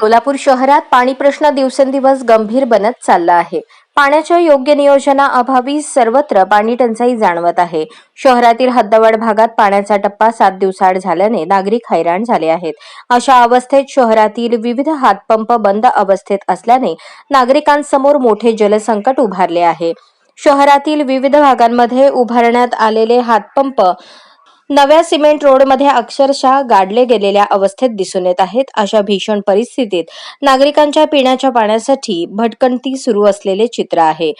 सोलापूर शहरात पाणी प्रश्न दिवसेंदिवस गंभीर बनत चालला आहे. पाण्याच्या योग्य नियोजनाअभावी सर्वत्र पाणी टंचाई जाणवत आहे. शहरातील हद्दवाड भागात पाण्याचा टप्पा सात दिवसाआड झाल्याने नागरिक हैराण झाले आहेत. अशा अवस्थेत शहरातील विविध हातपंप बंद अवस्थेत असल्याने नागरिकांसमोर मोठे जलसंकट उभारले आहे. शहरातील विविध भागांमध्ये उभारण्यात आलेले हातपंप नव्या सिमेंट रोडमध्ये अक्षरशः गाडले गेलेल्या अवस्थेत दिसून येत आहेत. अशा भीषण परिस्थितीत नागरिकांच्या पिण्याच्या पाण्यासाठी भटकंती सुरू असलेले चित्र आहे.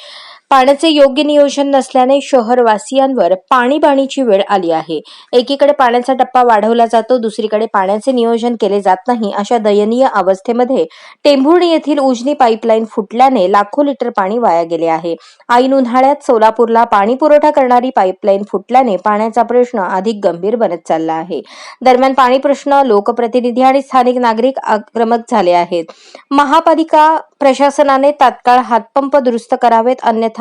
पाण्याचे योग्य नियोजन नसल्याने शहरवासियांवर पाणीबाणीची वेळ आली आहे. एकीकडे पाण्याचा टप्पा वाढवला जातो दुसरीकडे पाण्याचे नियोजन केले जात नाही अशा दयनीय अवस्थेमध्ये टेंभुर्णी येथील उजनी पाईपलाईन फुटल्याने लाखो लिटर पाणी वाया गेले आहे. ऐन उन्हाळ्यात सोलापूरला पाणी पुरवठा करणारी पाईपलाईन फुटल्याने पाण्याचा प्रश्न अधिक गंभीर बनत चालला आहे. दरम्यान पाणी प्रश्न लोकप्रतिनिधी आणि स्थानिक नागरिक आक्रमक झाले आहेत. महापालिका प्रशासनाने तात्काळ हातपंप दुरुस्त करावेत अन्यथा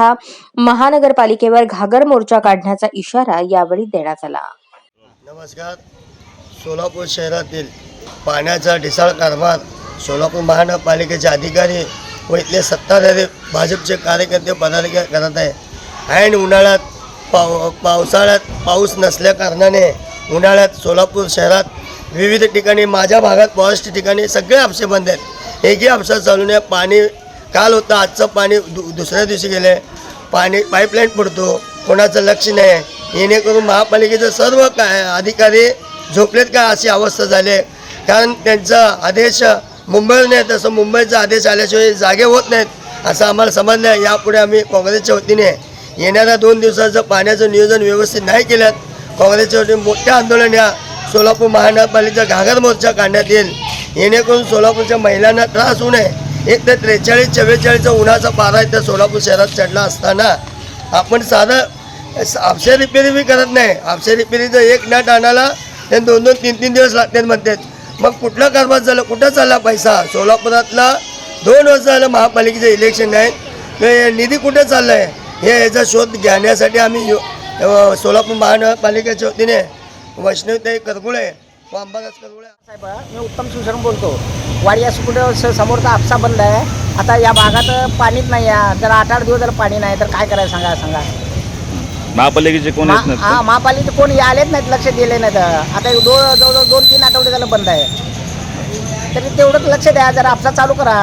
महानगरपालिकेवर घागर मोर्चा काढण्याचा इशारा यावेळी देण्यात आला. नमस्कार. सोलापूर शहरातील पाण्याचा ढिसाळ कारभार सोलापूर महानगरपालिकेचे अधिकारी व इथले सत्ताधारी भाजपचे कार्यकर्ते पदाधिकारी करत आहे ऐन उन्हाळ्यात पाव पावसाळ्यात पाऊस नसल्याकारणाने उन्हाळ्यात सोलापूर शहरात विविध ठिकाणी माझ्या भागात फॉरेस्ट ठिकाणी सगळे आपसे बंद आहेत. एकही आपसा चालू पाणी काल होतं आजचं पाणी दु दुसऱ्या दिवशी गेले. पाणी पाईपलाईन पडतो कोणाचं लक्ष नाही. येणेकरून महापालिकेचं सर्व काय अधिकारी झोपलेत का अशी अवस्था झाली. आहे कारण त्यांचा आदेश मुंबईवर नाही तसं मुंबईचा आदेश आल्याशिवाय जागे होत नाहीत असं आम्हाला समजलं. आहे यापुढे आम्ही काँग्रेसच्या वतीने येणाऱ्या दोन दिवसाचं पाण्याचं नियोजन व्यवस्थित नाही केलं काँग्रेसच्या वतीने मोठ्या आंदोलन या सोलापूर महानगरपालिकेचा घागर मोर्चा काढण्यात येईल. येणेकरून सोलापूरच्या महिलांना त्रास होऊ नये. एक तर त्रेचाळीस चव्वेचाळीसचा उन्हाचा पारा इथं सोलापूर शहरात चढला असताना आपण साधं आपसे रिपेरी बी करत नाही. आपसे रिपेरीचं एक नट आणायला ते दोन दोन तीन तीन दिवस लागतात म्हणतात. मग कुठला कारभार झालं? कुठं चालला पैसा? सोलापुरातला दोन वर्ष झालं महापालिकेचं इलेक्शन आहे. निधी कुठे चालला आहे हे याचा शोध घेण्यासाठी आम्ही यो- सोलापूर महानगरपालिकेच्या वतीने वैष्णवताई करगुळे करगुळे साहेब मी उत्तम शिवशरण बोलतो. वाडिया कुठं स समोरचा आपसा बंद आहे. आता या भागात पाणीच नाही आहे. जर आठ आठ दिवस जर पाणी नाही तर काय करायचं सांगा सांगा. महापालिकेचे कोण येत हा महापालिकेचे कोण आलेच नाहीत लक्ष दिले नाहीत. आता जवळजवळ दोन तीन आठवडे झालं बंद आहे. तरी तेवढंच लक्ष द्या. जरा आपसा चालू करा.